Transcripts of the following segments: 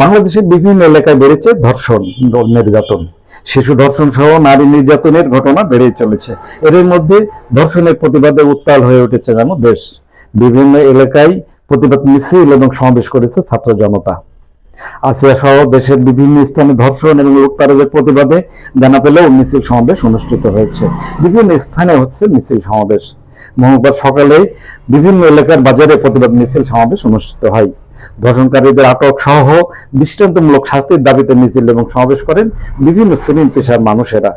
বাংলাদেশের বিভিন্ন এলাকায় বেড়েছে ধর্ষণ নির্যাতন। শিশু ধর্ষণ সহ নারী নির্যাতনের ঘটনা বেড়েই চলেছে। এর মধ্যে ধর্ষণের প্রতিবাদে উত্তাল হয়ে উঠেছে যেন দেশ। বিভিন্ন এলাকায় প্রতিবাদ মিছিল এবং সমাবেশ করেছে ছাত্র জনতা। আসিয়া সহ দেশের বিভিন্ন স্থানে ধর্ষণ এবং উত্তারের প্রতিবাদে জানা পেলেও মিছিল সমাবেশ অনুষ্ঠিত হয়েছে। বিভিন্ন স্থানে হচ্ছে মিছিল সমাবেশ। মঙ্গলবার সকালে বিভিন্ন এলাকার বাজারে প্রতিবাদ মিছিল সমাবেশ অনুষ্ঠিত হয়। ধর্ষণকারীদের আটক সহ দৃষ্টান্তমূলক শাস্তির দাবিতে মিছিল এবং সমাবেশ করেন বিভিন্ন শ্রেণির পেশার মানুষেরা।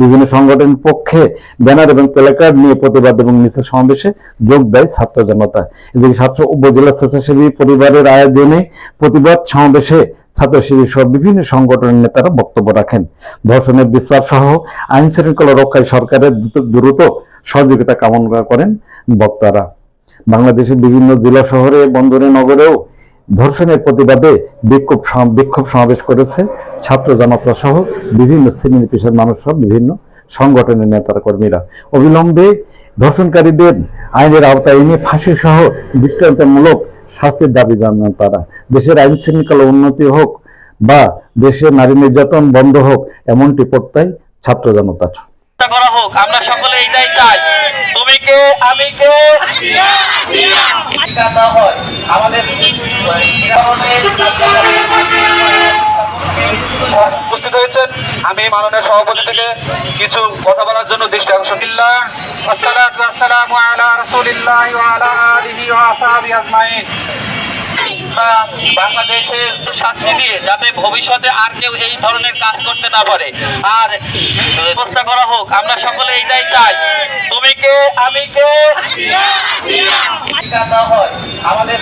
বিভিন্ন সংগঠনের পক্ষে ব্যানার এবং প্লেকার্ড নিয়ে প্রতিবাদ এবং মিছিল সমাবেশে যোগ দেয় ছাত্র জনতা। এদিকে সাতশো উপজেলা স্বেচ্ছাসেবী পরিবারের আয়োজনে প্রতিবাদ সমাবেশে ছাত্র শিবির সহ বিভিন্ন সংগঠনের নেতারা বক্তব্য রাখেন। ধর্ষণের বিচার সহ আইন শৃঙ্খলা রক্ষায় সরকারের দ্রুত- সহযোগিতা কামনা করেন বক্তারা। বাংলাদেশের বিভিন্ন জেলা শহরে, বন্দরে, নগরেও ধর্ষণের প্রতিবাদে বিক্ষোভ বিক্ষোভ সমাবেশ করেছে ছাত্র জনতা সহ বিভিন্ন শ্রেণির পেশার মানুষ সহ বিভিন্ন সংগঠনের নেতারা কর্মীরা। অবিলম্বে ধর্ষণকারীদের আইনের আওতায় এনে ফাঁসি সহ দৃষ্টান্তমূলক শাস্তির দাবি জানান তারা। দেশের আইন শৃঙ্খলা উন্নতি হোক বা দেশের নারী নির্যাতন বন্ধ হোক, এমনটি প্রত্যয় ছাত্র জনতার। উপস্থিত হয়েছেন। আমি মাননীয় সভাপতি থেকে কিছু কথা বলার জন্য ওয়া আসহাবিহি বাংলাদেশের শাস্তি দিয়ে যাতে ভবিষ্যতে আর কেউ এই ধরনের কাজ করতে না পারে। আর ব্যবস্থা করা হোক আমরা সকলে এইটাই চাই। তুমি কে আমি কে? হয় আমাদের